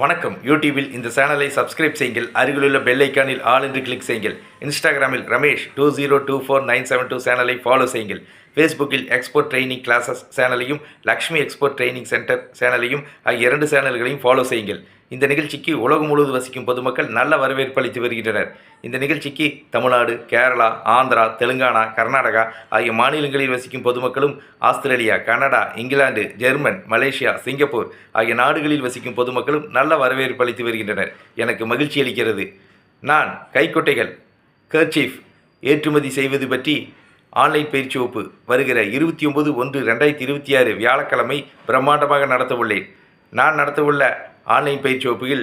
வணக்கம். யூடியூபில் இந்த சேனலை சப்ஸ்கிரைப் செய்யுங்கள். அருகிலுள்ள பெல் ஐக்கானில் ஆல் என்று கிளிக் செய்யுங்கள். இன்ஸ்டாகிராமில் Ramesh two zero two four nine seven two சேனலை ஃபாலோ செய்யுங்கள். ஃபேஸ்புக்கில் எக்ஸ்போர்ட் ட்ரைனிங் கிளாஸஸ் சேனலையும் லக்ஷ்மி எக்ஸ்போர்ட் ட்ரைனிங் சென்டர் சேனலையும் ஆகிய இரண்டு சேனல்களையும் ஃபாலோ செய்யுங்கள். இந்த நிகழ்ச்சிக்கு உலகம் முழுவதும் வசிக்கும் பொதுமக்கள் நல்ல வரவேற்பு அளித்து வருகின்றனர். இந்த நிகழ்ச்சிக்கு தமிழ்நாடு கேரளா ஆந்திரா தெலுங்கானா கர்நாடகா ஆகிய மாநிலங்களில் வசிக்கும் பொதுமக்களும் Australia Canada England German Malaysia Singapore ஆகிய நாடுகளில் வசிக்கும் பொதுமக்களும் நல்ல வரவேற்பு அளித்து வருகின்றனர். எனக்கு மகிழ்ச்சி அளிக்கிறது. நான் கைக்கொட்டைகள் கர்ச்சீஃப் ஏற்றுமதி செய்வது பற்றி ஆன்லைன் பயிற்சி வகுப்பு வருகிற இருபத்தி ஒன்பது ஒன்று ரெண்டாயிரத்தி இருபத்தி ஆறு வியாழக்கிழமை பிரம்மாண்டமாக நடத்தவுள்ளேன். நான் நடத்தவுள்ள ஆன்லைன் பயிற்சி வகுப்புகள்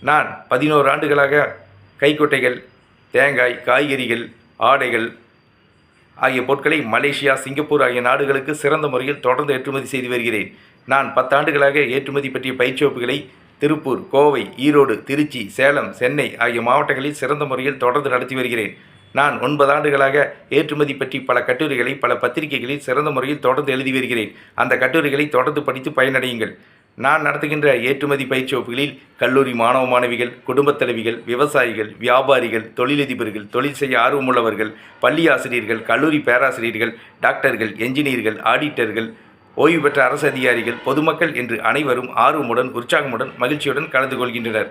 நான் பதினோரு ஆண்டுகளாக கைக்கொட்டைகள் தேங்காய் காய்கறிகள் ஆடைகள் ஆகிய பொருட்களை மலேசியா சிங்கப்பூர் ஆகிய நாடுகளுக்கு சிறந்த முறையில் தொடர்ந்து ஏற்றுமதி செய்து வருகிறேன். நான் பத்தாண்டுகளாக ஏற்றுமதி பற்றிய பயிற்சி வகுப்புகளை திருப்பூர் கோவை ஈரோடு திருச்சி சேலம் சென்னை ஆகிய மாவட்டங்களில் சிறந்த முறையில் தொடர்ந்து நடத்தி வருகிறேன். நான் ஒன்பது ஆண்டுகளாக ஏற்றுமதி பற்றி பல கட்டுரைகளை பல பத்திரிகைகளில் சிறந்த முறையில் தொடர்ந்து எழுதி வருகிறேன். அந்த கட்டுரைகளை தொடர்ந்து படித்து பயனடையுங்கள். நான் நடத்துகின்ற ஏற்றுமதி பயிற்சி வகுப்புகளில் கல்லூரி மாணவ மாணவிகள் குடும்பத் தலைவிகள் விவசாயிகள் வியாபாரிகள் தொழிலதிபர்கள் தொழில் செய்ய ஆர்வமுள்ளவர்கள் பள்ளி ஆசிரியர்கள் கல்லூரி பேராசிரியர்கள் டாக்டர்கள் என்ஜினியர்கள் ஆடிட்டர்கள் ஓய்வு பெற்ற அரசு அதிகாரிகள் பொதுமக்கள் என்று அனைவரும் ஆர்வமுடன் உற்சாகமுடன் மகிழ்ச்சியுடன் கலந்து கொள்கின்றனர்.